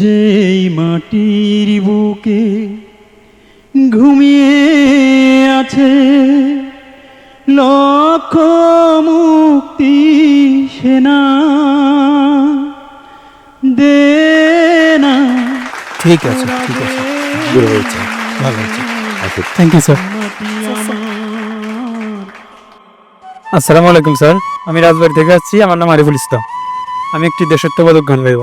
যেই মাটির বুকে ঘুমিয়ে আছে লক্ষ মুক্তি সেনা দে না ঠিক আছে ঠিক আছে। হয়েছে ভালো হয়েছে। আসুক থ্যাংক ইউ স্যার আসসালামু আলাইকুম স্যার আমি রাজবাড়ি থেকে আসছি আমার নাম আরিফুল ইসলাম। আমি একটি দেশত্ববোধক গান গাইব।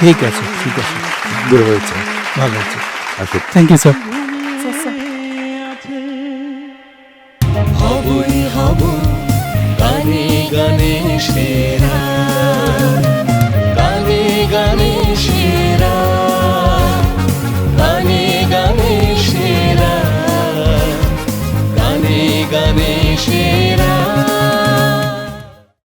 ঠিক আছে ঠিক আছে। সুন্দর হয়েছে। ভালো হয়েছে। আসুন। থ্যাংক ইউ স্যার হবই হব গানে গানে সেরা। গানে গানে সেরা। গানে গানে সেরা। গানে গানে সেরা।